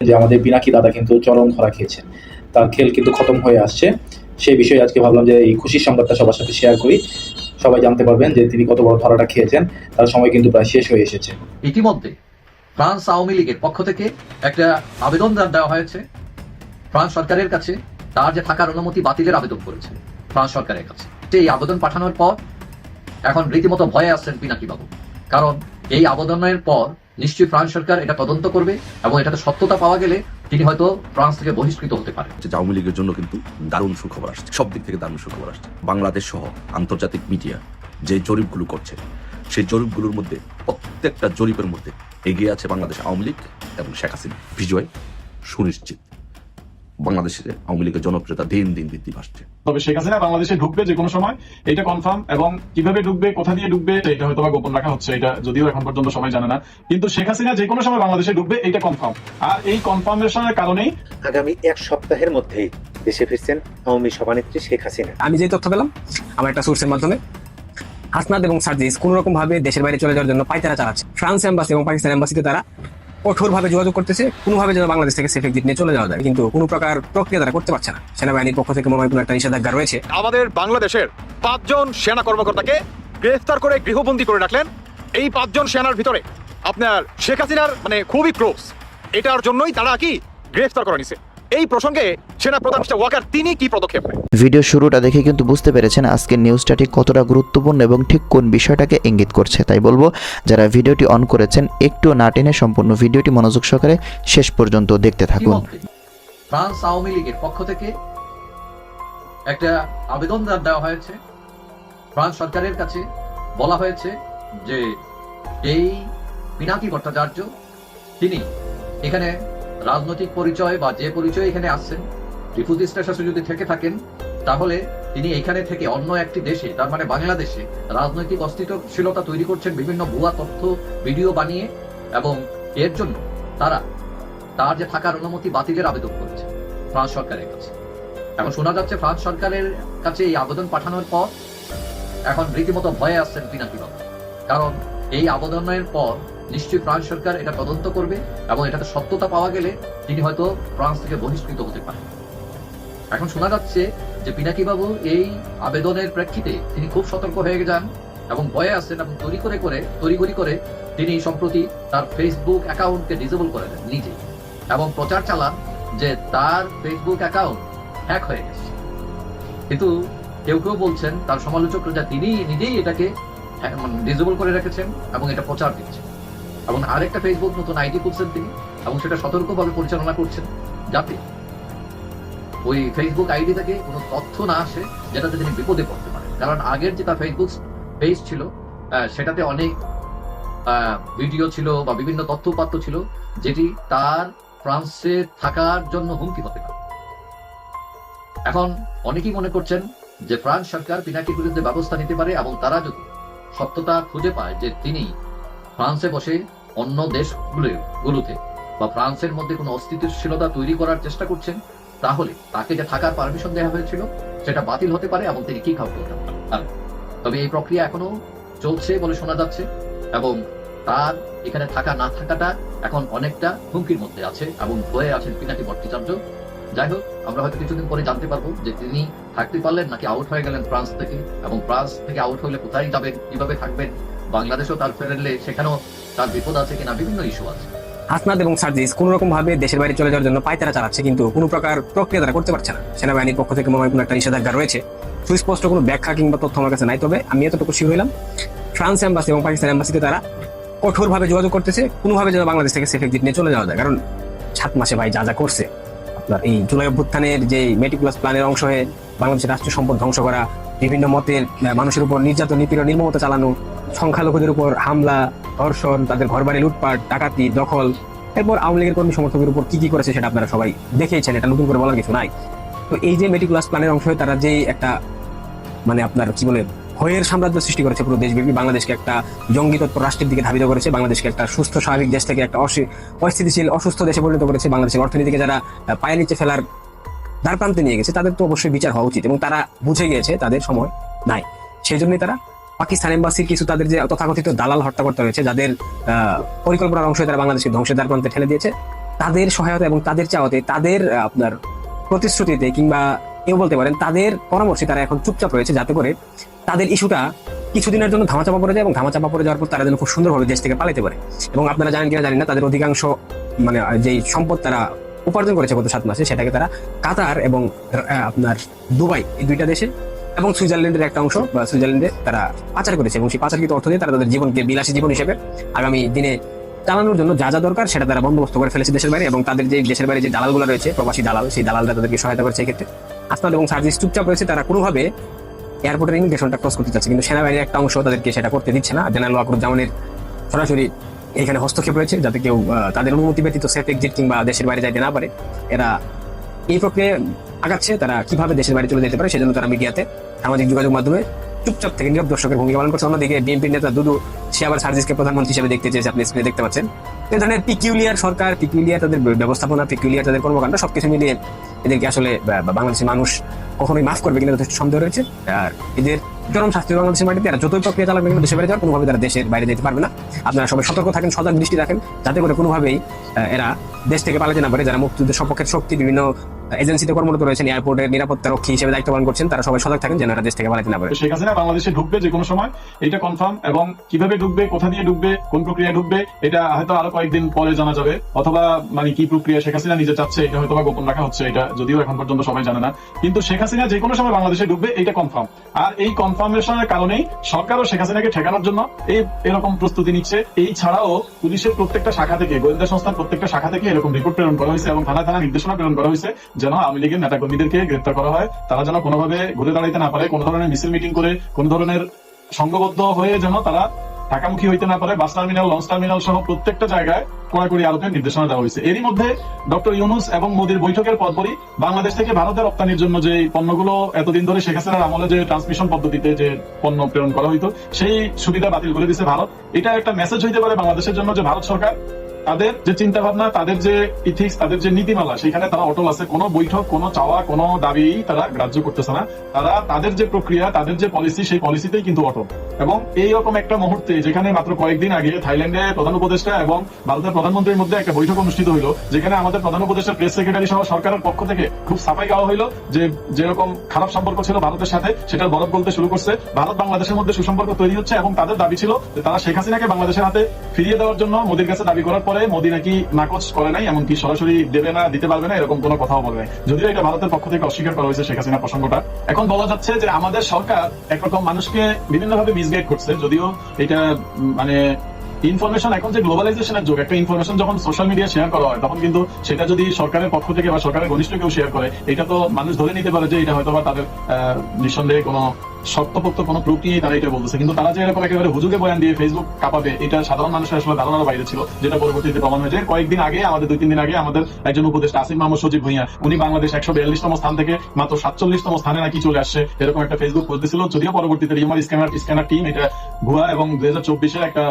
যে আমাদের পিনাকি দাদা কিন্তু চরম ধরা খেয়েছে তার খেল কিন্তু খতম হয়ে আসছে। সেই বিষয়ে আজকে ভাবলাম যে এই খুশির সংবাদটা সবার সাথে শেয়ার করি। সবাই জানতে পারবেন যে তিনি কত বড় ধরাটা খেয়েছেন। তার সময় কিন্তু প্রায় শেষ হয়ে এসেছে। ইতিমধ্যে ফ্রান্স আওয়ামী লীগের পক্ষ থেকে একটা আবেদন দেওয়া হয়েছে। ফ্রান্স সরকারের কাছে তার যে থাকার অনুমতি বাতিলের আবেদন করেছে ফ্রান্স সরকারের কাছে। এই আবেদন পাঠানোর পর এখন রীতিমতো ভয়ে আসছেন পিনাকি বাবু কারণ এই আবেদনের পর নিশ্চয়ই ফ্রান্স সরকার এটা তদন্ত করবে এবং এটাতে সত্যতা পাওয়া গেলে তিনি হয়তো ফ্রান্স থেকে বহিষ্কৃত হতে পারে আওয়ামী লীগের জন্য কিন্তু দারুণ সুখবর আসছে, সব দিক থেকে দারুণ সুখবর আসছে। বাংলাদেশ সহ আন্তর্জাতিক মিডিয়া যে জরিপগুলো করছে, সেই জরিপগুলোর মধ্যে প্রত্যেকটা জরিপের মধ্যে এগিয়ে আছে বাংলাদেশ আওয়ামী লীগ এবং শেখ হাসিনা। বিজয় সুনিশ্চিত। বাংলাদেশের আওয়ামী লীগের জনপ্রিয়তা দিন দিন বৃদ্ধি পাচ্ছে। তবে শেখ হাসিনা বাংলাদেশে ঢুকবে যে কোনো সময় এটা কনফার্ম এবং কীভাবে ঢুকবে কোথা দিয়ে ঢুকবে এটা হয়তো গোপন রাখা হচ্ছে এটা যদিও এখন পর্যন্ত সবাই জানে না। কিন্তু শেখ হাসিনা যে কোনো সময় বাংলাদেশে ঢুকবে এটা কনফার্ম আর এই কনফার্মেশনের কারণেই আগামী এক সপ্তাহের মধ্যেই দেশে ফিরছেন আওয়ামী সভানেত্রী শেখ হাসিনা। আমি যে তথ্য পেলাম আমার একটা সোর্সের মাধ্যমে হাসনাদ এবং সার্জিস কোন রকম ভাবে দেশের বাইরে চলে যাওয়ার জন্য পাইতারা চালাচ্ছে। ফ্রান্স এম্বাসি এবং পাকিস্তান এম্বাসিতে তারা কঠোর ভাবে যোগাযোগ করতেছে, কোনোভাবে যেন বাংলাদেশ থেকে সেফ এক্সিট নিয়ে চলে যাওয়া যায়। কিন্তু কোনো প্রকার প্রক্রিয়া তারা করতে পারছে না। সেনাবাহিনীর পক্ষ থেকে মনে কোনো একটা নিষেধাজ্ঞা রয়েছে। আমাদের বাংলাদেশের পাঁচজন সেনা কর্মকর্তাকে গ্রেফতার করে গৃহবন্দী করে রাখলেন। এই পাঁচজন সেনার ভিতরে আপনার শেখ হাসিনার মানে খুবই ক্লোজ এটার জন্যই তারা কি গ্রেফতার করে নিছে। এই প্রসঙ্গে সেনা প্রধান মিস্টার ওয়াকার তিনি কি পদক্ষেপ নেন? ভিডিও শুরুটা দেখে কিন্তু বুঝতে পেরেছেন আজকের নিউজটা ঠিক কতটা গুরুত্বপূর্ণ এবং ঠিক কোন বিষয়টাকে ইঙ্গিত করছে। তাই বলব যারা ভিডিওটি অন করেছেন একটু না টেনে সম্পূর্ণ ভিডিওটি মনোযোগ সহকারে শেষ পর্যন্ত দেখতে থাকুন। ফ্রান্স আওয়ামী লীগের পক্ষ থেকে একটা আবেদন দেওয়া হয়েছে। ফ্রান্স সরকারের কাছে বলা হয়েছে যে এই পিনাকি ভট্টাচার্য তিনি এখানে রাজনৈতিক পরিচয় বা যে পরিচয় এখানে আসছেন রিফিউজি স্ট্যাটাসে যদি থেকে থাকেন, তাহলে তিনি এখানে থেকে অন্য একটি দেশে, তার মানে বাংলাদেশে, রাজনৈতিক অস্থিতিশীলতা তৈরি করছেন বিভিন্ন ভুয়া তথ্য, ভিডিও বানিয়ে, এবং এর জন্য তারা তার যে থাকার অনুমতি বাতিলের আবেদন করেছে, ফ্রান্স সরকারের কাছে। এখন শোনা যাচ্ছে ফ্রান্স সরকারের কাছে এই আবেদন পাঠানোর পর এখন রীতিমতো ভয়ে আসছেন পিনাকি বাবু। কারণ এই আবেদনের পর নিশ্চয়ই ফ্রান্স সরকার এটা তদন্ত করবে এবং এটাতে সত্যতা পাওয়া গেলে তিনি হয়তো ফ্রান্স থেকে বহিষ্কৃত হতে পারেন। এখন শোনা যাচ্ছে যে পিনাকি বাবু এই আবেদনের প্রেক্ষিতে তিনি খুব সতর্ক হয়ে যান এবং ভয়ে আসছেন এবং তৈরি করে করে তৈরি করে তিনি সম্প্রতি তার ফেসবুক অ্যাকাউন্টকে ডিসেবল করে দেন নিজে। এবং প্রচার চালান যে তার ফেসবুক অ্যাকাউন্ট হ্যাক হয়ে গেছে। কিন্তু কেউ কেউ বলছেন তার সমালোচকরা যে তিনি নিজেই এটাকে ডিসেবল করে রেখেছেন এবং এটা প্রচার দিচ্ছেন এবং আরেকটা ফেসবুক নতুন আইডি খুলছেন তিনি এবং সেটা সতর্কভাবে পরিচালনা করছেন যাতে ওই ফেসবুক আইডি থেকে কোনো তথ্য না আসে যেটাতে তিনি বিপদে পড়তে পারেন। কারণ আগের যে তার ফেসবুক পেজ ছিল সেটাতে অনেক ভিডিও ছিল বা বিভিন্ন তথ্য উপাত্ত ছিল যেটি তার ফ্রান্সে থাকার জন্য হুমকি হতে পারে। এখন অনেকেই মনে করছেন যে ফ্রান্স সরকার পিনাকির বিরুদ্ধে ব্যবস্থা নিতে পারে এবং তারা যদি সত্যতা খুঁজে পায় যে তিনি ফ্রান্সে বসে অন্য দেশগুলো, গুলোতে বা ফ্রান্সের মধ্যে কোনো অস্থিতিশীলতা তৈরি করার চেষ্টা করছেন, তাহলে তাকে যে থাকার পারমিশন দেওয়া হয়েছিল, সেটা বাতিল হতে পারে এবং তিনি কি খাওয়াতে হতে পারেন। তবে এই প্রক্রিয়া এখনও চলছে বলে শোনা যাচ্ছে এবং তার এখানে থাকা না থাকাটা এখন অনেকটা হুমকির মধ্যে আছে এবং হয়ে আছেন পিনাকি ভট্টাচার্য। যাই হোক, আমরা হয়তো কিছুদিন পরে জানতে পারব যে তিনি থাকতে পারলেন নাকি আউট হয়ে গেলেন ফ্রান্স থেকে, এবং ফ্রান্স থেকে আউট হলে কোথায় যাবেন, কীভাবে থাকবেন, বাংলাদেশও তার ফেরলে সেখানেও তার বিপদ আছে কিনা, বিভিন্ন ইস্যু আছে। হাসনাদ এবং সার্জিস কোন রকম ভাবে দেশের বাইরে চলে যাওয়ার জন্য পাইতারা চালাচ্ছে, কিন্তু কোনো প্রকার প্রক্রিয়া তারা করতে পারছে না। সেনাবাহিনীর পক্ষ থেকে মনে কোনো একটা নিষেধাজ্ঞা রয়েছে। সুস্পষ্ট কোনো ব্যাখ্যা কিংবা তথ্য আমার কাছে নাই, তবে আমি এতটুকু শির হইলাম, ফ্রান্স এম্বাসি এবং পাকিস্তান এম্বাসিতে তারা কঠোর ভাবে যোগাযোগ করতেছে, কোনোভাবে যেন বাংলাদেশ থেকে সেফ এক্সিট নিয়ে চলে যাওয়া যায়, কারণ সাত মাসে ভাই যা যা করছে। আপনার এই জুলাই অভ্যুত্থানের যে মেটিকুলাস প্ল্যানের অংশ হয়ে বাংলাদেশের রাষ্ট্রীয় সম্পদ ধ্বংস করা, বিভিন্ন মতের মানুষের উপর নির্যাতন, নিপীড়ন, নির্মমতা চালানো, সংখ্যালঘুদের উপর হামলা, ধর্ষণ, তাদের ঘরবাড়ি লুটপাট, ডাকাতি, দখল, এরপর আওয়ামী লীগের কর্মী সমর্থকের উপর কি কি করেছে সেটা আপনারা সবাই দেখেইছেন, এটা নতুন করে বলার কিছু নাই। তো এই যে মেটিকুলাস প্ল্যানের অংশ হয়ে তারা যে একটা মানে আপনার কি বলে ভয়ের সাম্রাজ্য সৃষ্টি করেছে পুরো দেশব্যাপী বাংলাদেশকে একটা জঙ্গি তৎপর রাষ্ট্রের দিকে ধাবিত করেছে, বাংলাদেশকে একটা সুস্থ, স্বাভাবিক দেশ থেকে একটা অসি- অস্থিতিশীল অসুস্থ দেশে পরিণত করেছে, বাংলাদেশের অর্থনীতিকে যারা পায়ের নিচে ফেলার দ্বার প্রান্তে নিয়ে গেছে, তাদের তো অবশ্যই বিচার হওয়া উচিত এবং তারা বুঝে গিয়েছে তাদের সময় নাই। সেই জন্যই তারা পাকিস্তান এম্বাসির কিছু তাদের যে তথাকথিত দালাল হত্যা করতে হয়েছে যাদের পরিকল্পনার অংশ তারা বাংলাদেশকে ধ্বংসের দ্বার প্রান্তে ঠেলে দিয়েছে, তাদের সহায়তা এবং তাদের চাওয়াতে তাদের আপনার প্রতিশ্রুতিতে কিংবা এও বলতে পারেন তাদের পরামর্শে তারা এখন চুপচাপ রয়েছে যাতে করে তাদের ইস্যুটা কিছুদিনের জন্য ধামাচাপা পড়ে যায় এবং ধামাচাপা পড়ে যাওয়ার পর তারা যেন খুব সুন্দরভাবে দেশ থেকে পালাতে পারে। এবং আপনারা জানেন কিনা জানি না, তাদের অধিকাংশ মানে যেই সম্পদ তারা উপার্জন করেছে গত সাত মাসে, সেটাকে তারা কাতার এবং আপনার দুবাই, এই দুইটা দেশে এবং সুইজারল্যান্ডের একটা অংশ বা সুইজারল্যান্ডে তারা পাচার করেছে এবং সেই পাচারকৃত অর্থ দিয়ে তারা তাদের জীবনকে বিলাসী জীবন হিসেবে আগামী দিনে চালানোর জন্য যা যা দরকার সেটা তারা বন্দোবস্ত করে ফেলেছে দেশের বাইরে এবং তাদের যে দেশের বাইরে যে দালালগুলো রয়েছে, প্রবাসী দালাল, সেই দালালরা তাদেরকে সহায়তা করছে এক্ষেত্রে। আসমান এবং সার্জিস চুপচাপ রয়েছে, তারা কোনোভাবে এয়ারপোর্টের ইমিগ্রেশনটা ক্রস করতে চাচ্ছে। কিন্তু সেনাবাহিনীর একটা অংশ তাদেরকে সেটা করতে দিচ্ছে না। জেনারেল ওয়াকুরুজ্জামানের সরাসরি এখানে হস্তক্ষেপ রয়েছে, যাতে কেউ তাদের অনুমতি ব্যতীত সেফ এক্সিট কিংবা দেশের বাইরে যাইতে না পারে। এরা এই প্রক্রিয়ায় আগাচ্ছে, তারা কীভাবে দেশের বাইরে চলে যেতে পারে সেজন্য তারা মিডিয়াতে সামাজিক যোগাযোগ মাধ্যমে চুপচাপ থেকে নীরব দর্শকের ভূমিকা পালন করছে। অন্যদিকে বিএনপি নেতা দুদু, সে আবার সার্জিসকে প্রধানমন্ত্রী হিসেবে দেখতে চেয়েছে, আপনি স্ক্রিনে দেখতে পাচ্ছেন। এই ধরনের পিকিউলিয়ার সরকার পিকিউলিয়ার তাদের ব্যবস্থাপনা পিকিউলিয়ার তাদের কর্মকাণ্ড, সবকিছু মিলিয়ে এদেরকে আসলে বাংলাদেশের মানুষ কখনোই মাফ করবে কিনা যথেষ্ট সন্দেহ রয়েছে। আর এদের চরম শাস্তি বাংলাদেশের মাটিতে এরা যতই প্রক্রিয়া চালাবে কিন্তু দেশের বাইরে যাওয়ার কোনোভাবে তারা দেশের বাইরে যেতে পারবে না। আপনারা সবাই সতর্ক থাকেন, সজাগ দৃষ্টি রাখেন, যাতে করে কোনোভাবেই এরা দেশ থেকে পালাতে না পারে, যারা মুক্তিযুদ্ধের সপক্ষের শক্তি, বিভিন্ন এজেন্সিতে কর্মরত রয়েছেন এয়ারপোর্টের নিরাপত্তা রক্ষী হিসেবে দায়িত্ব পালন করছেন, তারা সবাই সজাগ থাকেন যেন দেশ থেকে পালাতে না পারে। শেখ হাসিনা বাংলাদেশে ঢুকবে যে কোনো সময়, এটা কনফার্ম এবং কীভাবে ঢুকবে, কোথা দিয়ে ঢুকবে, কোন প্রক্রিয়া ঢুকবে, এটা হয়তো আরও কয়েকদিন পরে জানা যাবে। অথবা মানে কি প্রক্রিয়া, শেখ হাসিনা নিজে চাচ্ছে, এটা হয়তো গোপন রাখা হচ্ছে, এটা যদিও এখন পর্যন্ত সবাই জানে না। কিন্তু শেখ হাসিনা যে কোনো সময় বাংলাদেশে ঢুকবে, এটা কনফার্ম আর এই কনফার্মেশনের কারণেই সরকারও শেখ হাসিনাকে ঠেকানোর জন্য এই, এরকম প্রস্তুতি নিচ্ছে। এই ছাড়াও পুলিশের প্রত্যেকটা শাখা থেকে, গোয়েন্দা সংস্থার প্রত্যেকটা শাখা থেকে এরকম রিপোর্ট প্রেরণ করা হয়েছে এবং থানা থানা নির্দেশনা প্রেরণ করা হয়েছে যেন আওয়ামী লীগের নেতাকর্মীদেরকে গ্রেপ্তার করা হয়। তারা যেন কোনোভাবে ঘুরে দাঁড়াইতে না পারে, কোনো ধরনের মিছিল মিটিং করে, কোন ধরনের সংঘবদ্ধ হয়ে যেন তারা ঢাকামুখী হইতে না পারে। বাস টার্মিনাল, লঞ্চ টার্মিনাল সহ প্রত্যেকটা জায়গায় কড়াকড়ি আরোপের নির্দেশনা দেওয়া হয়েছে। এরই মধ্যে ডক্টর ইউনুস এবং মোদীর বৈঠকের পরপরই বাংলাদেশ থেকে ভারতে রপ্তানির জন্য যে পণ্যগুলো এতদিন ধরে শেখ হাসিনার আমলে যে ট্রান্সমিশন পদ্ধতিতে যে পণ্য প্রেরণ করা হইতো, সেই সুবিধা বাতিল করে দিয়েছে ভারত। এটা একটা মেসেজ হইতে পারে বাংলাদেশের জন্য যে ভারত সরকার তাদের যে চিন্তা ভাবনা তাদের যে ইথিক্স তাদের যে নীতিমালা, সেখানে তারা অটল আছে। কোনো বৈঠক, কোনো চাওয়া, কোনো দাবি তারা গ্রাহ্য করতেছে না। তারা তাদের যে প্রক্রিয়া, তাদের যে পলিসি সেই পলিসিতেই কিন্তু অটল। এবং এই রকম একটা মুহূর্তে, যেখানে মাত্র কয়েকদিন আগে থাইল্যান্ডে প্রধান উপদেষ্টা এবং ভারতের প্রধানমন্ত্রীর মধ্যে একটা বৈঠক অনুষ্ঠিত হইল, যেখানে আমাদের প্রধান উপদেষ্টা প্রেস সেক্রেটারি সহ সরকারের পক্ষ থেকে খুব সাফাই গাওয়া হইল যে যেরকম খারাপ সম্পর্ক ছিল ভারতের সাথে, সেটার বরফ বলতে শুরু করছে। ভারত বাংলাদেশের মধ্যে সুসম্পর্ক তৈরি হচ্ছে এবং তাদের দাবি ছিল যে তারা শেখ হাসিনাকে বাংলাদেশের হাতে ফিরিয়ে দেওয়ার জন্য মোদীর কাছে দাবি করার পরে মোদী নাকি নাকচ করে নাই, এমনকি সরাসরি দেবে না, দিতে পারবে না, এরকম কোনো কথাও বলে নাই। যদিও এটা ভারতের পক্ষ থেকে অস্বীকার করা হয়েছে শেখ হাসিনা প্রসঙ্গটা। এখন বলা যাচ্ছে যে আমাদের সরকার একরকম মানুষকে বিভিন্নভাবে মিসগাইড করছে, যদিও এটা মানে ইনফরমেশন এখন যে গ্লোবালাইজেশনের যুগ, একটা ইনফরমেশন যখন সোশ্যাল মিডিয়া শেয়ার করা হয়, তখন কিন্তু সেটা যদি সরকারের পক্ষ থেকে বা সরকারের ঘনিষ্ঠ কেউ শেয়ার করে, এটা তো মানুষ ধরে নিতে পারে যে এটা হয়তো বা তাদের নিঃসন্দেহে কোনো শক্তপোক্ত কোনো প্রুফ নিয়েই তারা এটা বলতেছে। কিন্তু তারা যে এরকম একেবারে হুজুগে বয়ান দিয়ে ফেসবুক কাঁপাবে, এটা সাধারণ মানুষের আসলে ধারণার বাইরে ছিল, যেটা পরবর্তীতে প্রমাণ হয়েছে। কয়েকদিন আগে, আমাদের দুই তিন দিন আগে, আমাদের একজন উপদেষ্টা আসিম মাহমুদ সজীব ভুইয়া, উনি বাংলাদেশ একশো বিয়াল্লিশতম স্থান থেকে মাত্র সাতচল্লিশতম স্থানে নাকি চলে আসছে, এরকম একটা ফেসবুক পোস্ট দিছিল। যদিও পরবর্তীতে রিমার স্ক্যানার স্ক্যানার টিম এটা ভুয়া এবং দুই হাজার চব্বিশের একটা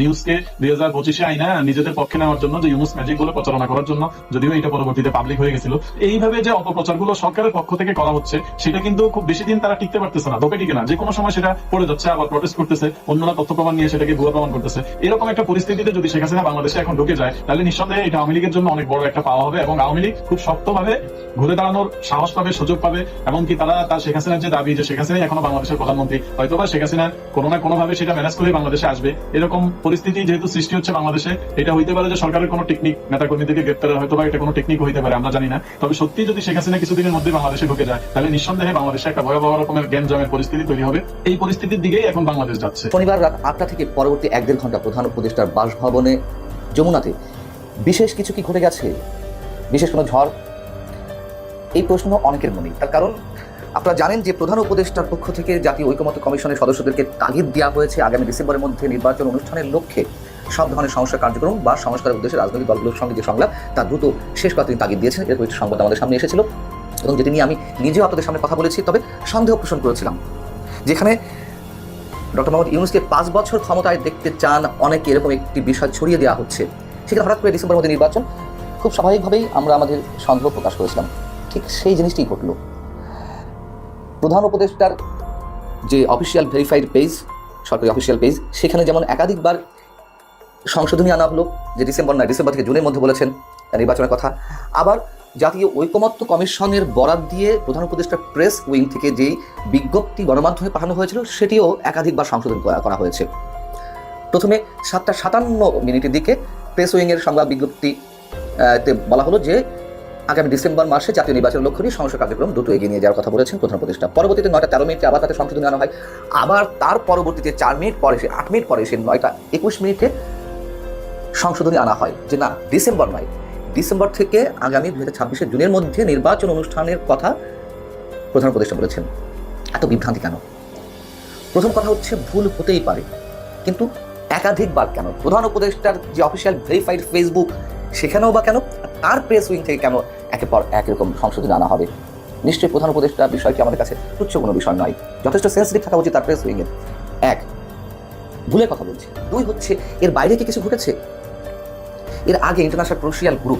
নিউজকে দুই হাজার পঁচিশে আইনা নিজেদের পক্ষে নেওয়ার জন্য যে ইউনুস ম্যাজিকগুলো প্রচারণা করার জন্য, যদিও এটা পরবর্তীতে পাবলিক হয়ে গেছিল। এইভাবে যে অপপ্রচারগুলো সরকারের পক্ষ থেকে করা হচ্ছে, সেটা কিন্তু খুব বেশি দিন তারা টিকতে পারতেছে না। দোপে টিকে না যে কোনো সময় সেটা পড়ে যাচ্ছে, আবার প্রটেস্ট করতেছে, অন্যরা তথ্য প্রমাণ নিয়ে সেটাকে ভুয়া প্রমাণ করতেছে। এরকম একটা পরিস্থিতিতে যদি শেখ হাসিনা বাংলাদেশে এখন ঢুকে যায়, তাহলে নিঃসন্দেহে এটা আওয়ামী লীগের জন্য অনেক বড় একটা পাওয়া হবে এবং আওয়ামী লীগ খুব শক্তভাবে ঘুরে দাঁড়ানোর সাহস পাবে, সুযোগ পাবে এমনকি তারা তার শেখ হাসিনার যে দাবি যে শেখ হাসিনাই এখনও বাংলাদেশের প্রধানমন্ত্রী, হয়তোবা শেখ হাসিনা কোনো না কোনোভাবে সেটা ম্যানেজ করে বাংলাদেশে আসবে। এরকম পরিস্থিতি যেহেতু সৃষ্টি হচ্ছে বাংলাদেশে, এটা হইতে পারে যে সরকারের কোনো টেকনিক নেতাকর্মীদেরকে গ্রেপ্তারের হয়তো বা এটা কোনো টেকনিক হইতে পারে, আমরা জানি না। তবে সত্যি যদি শেখ হাসিনা কিছুদিনের মধ্যে বাংলাদেশে ঢুকে যায়, তাহলে নিঃসন্দেহে বাংলাদেশে একটা ভয়াবহ রকমের জ্ঞান জমের পরিস্থিতি তৈরি হবে। এই পরিস্থিতির দিকেই এখন বাংলাদেশ যাচ্ছে। শনিবার রাত আটটা থেকে পরবর্তী এক দেড় ঘণ্টা প্রধান উপদেষ্টার বাসভবনে যমুনাতে বিশেষ কিছু কি ঘটে গেছে? বিশেষ কোনো ঝড়? এই প্রশ্ন অনেকের মনেই। তার কারণ, আপনারা জানেন যে প্রধান উপদেষ্টার পক্ষ থেকে জাতীয় ঐকমত্য কমিশনের সদস্যদেরকে তাগিদ দেওয়া হয়েছে আগামী ডিসেম্বরের মধ্যে নির্বাচন অনুষ্ঠানের লক্ষ্যে। সব ধরনের সংস্কার কার্যক্রম বা সংস্কারের উদ্দেশ্যে রাজনৈতিক দলগুলোর সঙ্গে যে সংলাপ, তা দ্রুত শেষ করার তিনি তাগিদ দিয়েছেন। এরকম একটি সংবাদ আমাদের সামনে এসেছিল। এবং যেটি নিয়ে আমি নিজেও আপনাদের সামনে কথা বলেছি, তবে সন্দেহ পোষণ করেছিলাম। যেখানে ডক্টর মোহাম্মদ ইউনুসকে পাঁচ বছর ক্ষমতায় দেখতে চান অনেকে, এরকম একটি বিষয় ছড়িয়ে দেওয়া হচ্ছে। সেখানে হঠাৎ করে ডিসেম্বর মধ্যে নির্বাচন, খুব স্বাভাবিকভাবেই আমরা আমাদের সন্দেহ প্রকাশ করেছিলাম। ঠিক সেই জিনিসটি ঘটল। প্রধান উপদেষ্টার যে অফিসিয়াল ভেরিফাইড পেজ সরকারি অফিসিয়াল পেজ সেখানে যেমন একাধিকবার সংশোধনী আনা হলো, যে ডিসেম্বর নয়, ডিসেম্বর থেকে জুনের মধ্যে বলেছেন, নির্বাচনের কথা। আবার জাতীয় ঐকমত্য কমিশনের বরাদ দিয়ে প্রধান উপদেষ্টা প্রেস উইং থেকে যেই বিজ্ঞপ্তি গণমাধ্যমে পাঠানো হয়েছিল, সেটিও একাধিকবার সংশোধন করা হয়েছে। প্রথমে সাতটা সাতান্ন মিনিটের দিকে প্রেস উইংয়ের সংবাদ বিজ্ঞপ্তি বলা হলো যে, আগামী ডিসেম্বর মাসে জাতীয় নির্বাচন লক্ষ্য নিয়ে সংসদ কার্যক্রম দ্রুত এগিয়ে নিয়ে যাওয়ার কথা বলেছেন প্রধান উপদেষ্টা। পরবর্তীতে নয়টা তেরো মিনিটে আবার তাতে সংশোধন আনা হয়। আবার তার পরবর্তীতে চার মিনিট পরে সে আট মিনিট পরে সে নয়টা একুশ মিনিটে সংশোধনী আনা হয় যে, না, ডিসেম্বর নয় ডিসেম্বর থেকে আগামী দু হাজার জুনের মধ্যে নির্বাচন অনুষ্ঠানের কথা প্রধান উপদেষ্টা বলেছেন। এত বিভ্রান্তি কেন? প্রথম কথা হচ্ছে ভুল হতেই পারে, কিন্তু একাধিকবার কেন? প্রধান উপদেষ্টার যে অফিসিয়াল ভেরিফাইড ফেসবুক, সেখানেও বা কেন? তার প্রেস উইং থেকে কেন একের পর এক এরকম সংশোধনী আনা হবে? নিশ্চয়ই প্রধান উপদেষ্টা বিষয়টি আমাদের কাছে তুচ্ছ কোনো বিষয় নয়। যথেষ্ট সেন্সিটিভ থাকা উচিত তার প্রেস উইংয়ের এক, ভুলের কথা বলছে। দুই হচ্ছে, এর বাইরে কি কিছু ঘটেছে? এর আগে ইন্টারন্যাশনাল ক্রোশিয়াল গ্রুপ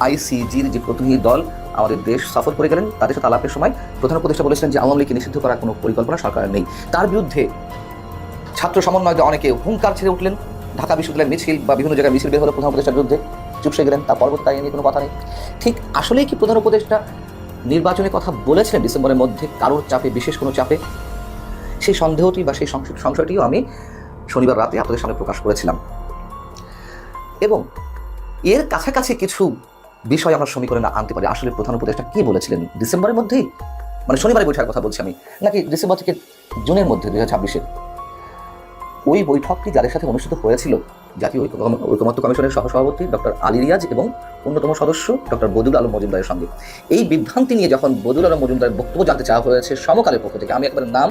আইসিজির যে প্রতিনিধি দল আমাদের দেশ সফর করে গেলেন, তাদের সাথে আলাপের সময় প্রধান উপদেষ্টা বলেছিলেন যে আওয়ামী লীগকে নিষিদ্ধ করার কোনো পরিকল্পনা সরকারের নেই। তার বিরুদ্ধে ছাত্র সমন্বয়কে অনেকে হুঙ্কার ছেড়ে উঠলেন। ঢাকা বিশ্ববিদ্যালয়ের মিছিল বা বিভিন্ন জায়গায় মিছিল বের হলো প্রধান উপদেষ্টার বিরুদ্ধে। চুপসে গেলেন, তার পরবর্তী তাই নিয়ে কোনো কথা নেই। ঠিক আসলেই কি প্রধান উপদেষ্টা নির্বাচনের কথা বলেছিলেন ডিসেম্বরের মধ্যে, কারোর চাপে, বিশেষ কোনো চাপে? সেই সন্দেহটি বা সেই সংশ- সংশয়টিও আমি শনিবার রাতে আপনাদের সামনে প্রকাশ করেছিলাম। এবং এর কাছাকাছি কিছু বিষয় আমরা সমীকরণে আনতে পারি। আসলে প্রধান উপদেষ্টা কী বলেছিলেন? ডিসেম্বরের মধ্যেই? মানে শনিবারের বৈঠকের কথা বলছি আমি। নাকি ডিসেম্বর থেকে জুনের মধ্যে, দুই হাজার ছাব্বিশের? ওই বৈঠকটি যাদের সাথে অনুষ্ঠিত হয়েছিল, জাতীয় ঐকমত্য কমিশনের সহসভাপতি ডক্টর আলী রিয়াজ এবং অন্যতম সদস্য ডক্টর বদুল আলম মজুমদারের সঙ্গে। এই বিভ্রান্তি নিয়ে যখন বদুল আলম মজুমদারের বক্তব্য জানতে চাওয়া হয়েছে সমকালের পক্ষ থেকে, আমি একবার নাম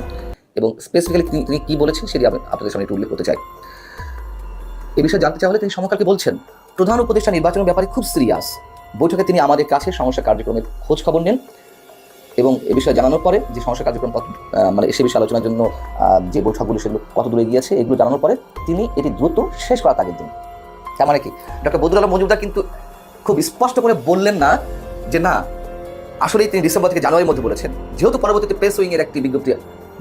এবং স্পেসিফিক্যালি তিনি কি বলেছেন সেটি আমি আপনাদের সামনে একটু উল্লেখ করতে চাই। এ বিষয়ে জানতে চাওয়া হলে তিনি সমকালকে বলছেন, প্রধান উপদেষ্টা নির্বাচনের ব্যাপারে খুব সিরিয়াস বৈঠকে তিনি আমাদের কাছে সমস্যা কার্যক্রমের খোঁজ খবর নেন এবং এ বিষয়ে জানানোর পরে যে সমস্যা কার্যক্রম মানে সে বিষয়ে আলোচনার জন্য যে বৈঠকগুলো সেগুলো কত দূরে গিয়েছে এগুলো জানানোর পরে তিনি এটি দ্রুত শেষ করার তাগিদ দিন। তার মানে কি? ডক্টর বদরুল আলম মজুমদার কিন্তু খুব স্পষ্ট করে বললেন না যে না আসলে তিনি ডিসেম্বর থেকে জানুয়ারির মধ্যে বলেছেন। যেহেতু পরবর্তীতে প্রেস উইং এর একটি বিজ্ঞপ্তি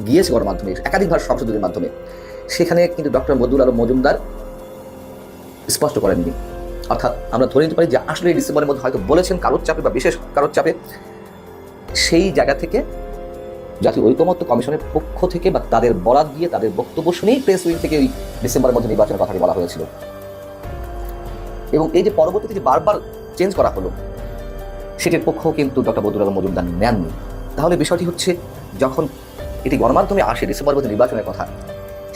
গিয়েছে গণমাধ্যমে, একাধিকবার সংশোধনের মাধ্যমে, সেখানে কিন্তু ডক্টর বদরুল আলম মজুমদার স্পষ্ট করেননি। অর্থাৎ আমরা ধরে নিতে পারি যে আসলে ডিসেম্বরের মধ্যে হয়তো বলেছেন কারোর চাপে বা বিশেষ কারোর চাপে সেই জায়গা থেকে জাতীয় ঐকমত্য কমিশনের পক্ষ থেকে বা তাদের বরাদ দিয়ে তাদের বক্তব্য শুনেই প্রেস উইং থেকে ওই ডিসেম্বরের মধ্যে নির্বাচনের কথাটি বলা হয়েছিল। এবং এই যে পরবর্তীতে যে বারবার চেঞ্জ করা হলো, সেটির পক্ষ কিন্তু ডক্টর বদুল আলম মজুমদার নেননি। তাহলে বিষয়টি হচ্ছে, যখন এটি গণমাধ্যমে আসে ডিসেম্বর মধ্যে নির্বাচনের কথা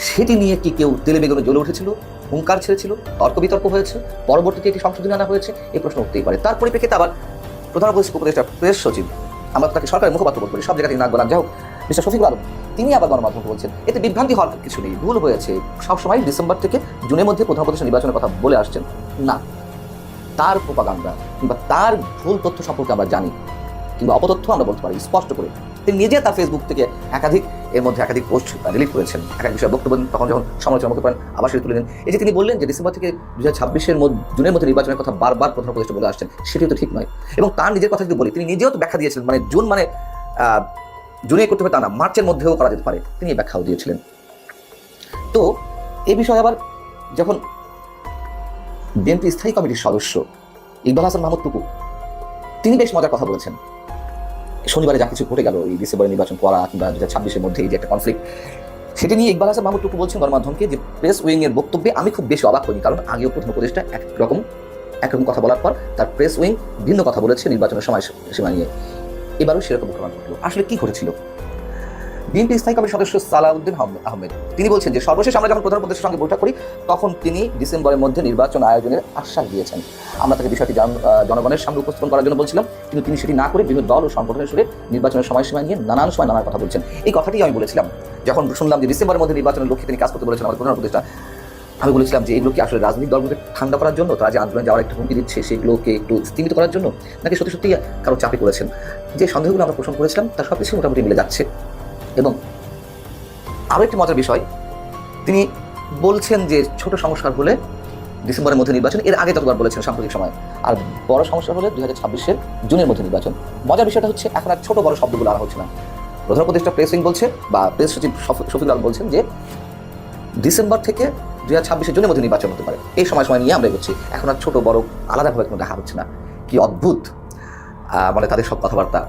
সেটি নিয়ে কি কেউ তেলে বেগুনে জ্বলে উঠেছিল, হুঙ্কার ছেড়েছিল তর্ক বিতর্ক হয়েছে? পরবর্তীতে এটি সংশোধনী আনা হয়েছে? এই প্রশ্ন উঠতেই পারে। তার পরিপ্রেক্ষিতে আবার প্রধান উপদেষ্টা প্রেস সচিব, আমরা তাকে সরকারের মুখপাত্র বোধ করি সব জায়গায় নাক গলান। যাই হোক, মিস্টার শফিকুল আলম, তিনি আবার গণমাধ্যমকে বলছেন, এতে বিভ্রান্তি হওয়ার কিছু নেই, ভুল হয়েছে। সবসময় ডিসেম্বর থেকে জুনের মধ্যে প্রধান উপদেষ্টা নির্বাচনের কথা বলে আসছেন। না, তার প্রোপাগান্ডা কিংবা তার ভুল তথ্য সম্পর্কে আমরা জানি, কিংবা অপতথ্য আমরা বলতে পারি, স্পষ্ট করে তিনি নিজে তার ফেসবুক থেকে একাধিক এর মধ্যে একাধিক পোস্ট রিলিট করেছেন। একাধিক বিষয়ে বক্তব্য দেন, তখন যখন সমালোচনা করতে পারেন আবার সেটি তুলে নেন এই যে তিনি বললেন যে ডিসেম্বর থেকে দু হাজার ছাব্বিশের জুনের মধ্যে নির্বাচনের কথা বারবার প্রধান উপদেষ্টা বলে আসছেন সেটিও তো ঠিক নয়। এবং তার নিজের কথা যদি বলি তিনি নিজেও তো ব্যাখ্যা দিয়েছিলেন মানে জুন মানে জুনে করতে হবে তা না মার্চের মধ্যেও করা যেতে পারে। তিনি এই ব্যাখ্যাও দিয়েছিলেন। তো এই বিষয়ে আবার যখন বিএনপি স্থায়ী কমিটির সদস্য ইকবাল হাসান মাহমুদ টুকু তিনি বেশ মজার কথা বলেছেন। শনিবারে যা কিছু ঘটে গেল, এই ডিসেম্বরে নির্বাচন করা কিংবা দু হাজার মধ্যে এই যে একটা কনফ্লিক্ট সেটি নিয়ে ইকবাল হাসান মাহমুদ টুকু বলছেন গণমাধ্যমকে যে প্রেস উইং এর বক্তব্যে আমি খুব বেশি অবাক হইনি, কারণ আগেও প্রথম উপদেষ্টা একরকম একরকম কথা বলার পর তার প্রেস উইং ভিন্ন কথা বলেছে নির্বাচনের সময় সীমা নিয়ে। এবারও সেরকম প্রমাণ ঘটল। আসলে কি ঘটেছিল? বিএনপি স্থায়ী কমিটির সদস্য সালাউদ্দিন আহমেদ- তিনি বলছেন যে, সর্বশেষ আমরা যখন প্রধান সঙ্গে বৈঠক করি, তখন তিনি ডিসেম্বরের মধ্যে নির্বাচন আয়োজনের আশ্বাস দিয়েছেন। আমরা তাকে বিষয়টি জন- জনগণের সামনে উপস্থাপন করার জন্য বলছিলাম, কিন্তু তিনি সেটি না করে বিভিন্ন দল ও সংগঠনের সুরে নির্বাচনের সময়সীমা নিয়ে নানান সময় নানান কথা বলছেন। এই কথাটি আমি বলেছিলাম। যখন শুনলাম যে ডিসেম্বরের মধ্যে নির্বাচনের লক্ষ্যে তিনি কাজ করতে বলেছেন আমাদের প্রধান উপদেষ্টা, আমি বলেছিলাম যে, এগুলো কি আসলে রাজনৈতিক দলগুলোকে ঠান্ডা করার জন্য, তারা যে আন্দোলনে যাওয়ার একটা হুমকি দিচ্ছে, সেগুলোকে একটু স্থিমিত করার জন্য, নাকি সত্যি সত্যি কারও চাপে করেছেন যে সন্দেহগুলো আমরা পোষণ করেছিলাম তার সব মোটামুটি মিলে যাচ্ছে। এবং আরও একটি মজার বিষয়, তিনি বলছেন যে ছোট সংস্কার হলে ডিসেম্বরের মধ্যে নির্বাচন, এর আগে যতবার বলেছেন সাম্প্রতিক সময়, আর বড় সমস্যা হলে দুই হাজার ছাব্বিশের জুনের মধ্যে নির্বাচন। মজার বিষয়টা হচ্ছে এখন আর ছোট বড় শব্দগুলো আর হচ্ছে না। প্রধান উপদেষ্টা প্রেসিং বলছে, বা প্রেস সচিব শফ- শফিকুল বলছেন যে ডিসেম্বর থেকে দুই হাজার ছাব্বিশের জনের মধ্যে নির্বাচন হতে পারে। এই সময় সময় নিয়ে আমরা এগোচ্ছি। এখন আর ছোট বড় আলাদাভাবে কোনো দেখা হচ্ছে না। কি অদ্ভুত মানে তাদের সব কথাবার্তা।